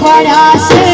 પડ્યા છે.